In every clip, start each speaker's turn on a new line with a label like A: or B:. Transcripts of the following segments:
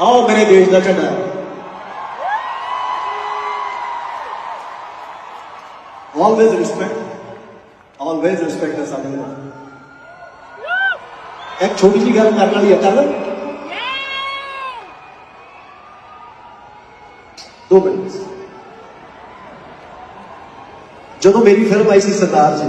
A: ਆਓ ਮੇਰੇ ਦੇਸ਼ ਦਾ ਝੰਡਾ। ਆਲਵੇਜ਼ ਰਿਸਪੈਕਟ ਆਲਵੇਜ਼ ਰਿਸਪੈਕਟ ਹੈ ਸਾਡੇ ਨਾਲ। ਇੱਕ ਛੋਟੀ ਜਿਹੀ ਗੱਲ ਕਰਨ ਵਾਲੀ ਹੈ, ਕਰ ਦੋ ਮਿੰਟ। ਜਦੋਂ ਮੇਰੀ ਫਿਲਮ ਆਈ ਸੀ ਸਰਦਾਰ ਜੀ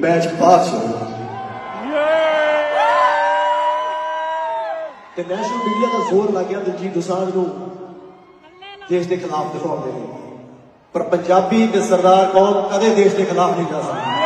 A: ਮੈਚ ਬਾਅਦ ਚ ਤੇ ਨੈਸ਼ਨਲ ਮੀਡੀਆ ਦਾ ਜ਼ੋਰ ਲੱਗ ਗਿਆ ਦਿਲਜੀਤ ਦੋਸਾਂਝ ਨੂੰ। ਦੇਸ਼ ਦੇ ਖਿਲਾਫ ਦਿਖਾਉਣ ਦੇ ਲਈ ਪਰ ਪੰਜਾਬੀ ਤੇ ਸਰਦਾਰ ਕੌਮ ਕਦੇ ਦੇਸ਼ ਦੇ ਖਿਲਾਫ ਨਹੀਂ ਜਾ ਸਕਦਾ।